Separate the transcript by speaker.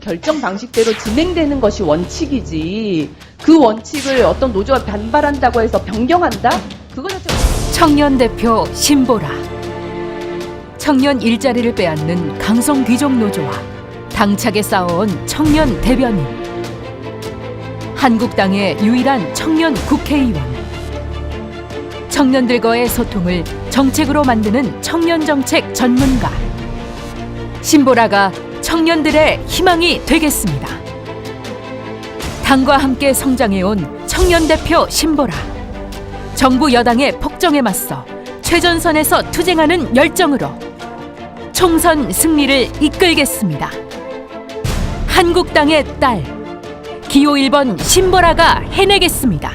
Speaker 1: 결정 방식대로 진행되는 것이 원칙이지. 그 원칙을 어떤 노조가 반발한다고 해서 변경한다? 그거 자체가
Speaker 2: 청년 대표 신보라. 청년 일자리를 빼앗는 강성 귀족 노조와 당차게 싸워온 청년 대변인. 한국당의 유일한 청년 국회의원. 청년들과의 소통을 정책으로 만드는 청년 정책 전문가. 신보라가 청년들의 희망이 되겠습니다. 당과 함께 성장해온 청년 대표 신보라. 정부 여당의 폭정에 맞서 최전선에서 투쟁하는 열정으로 총선 승리를 이끌겠습니다. 한국당의 딸 기호 1번 신보라가 해내겠습니다.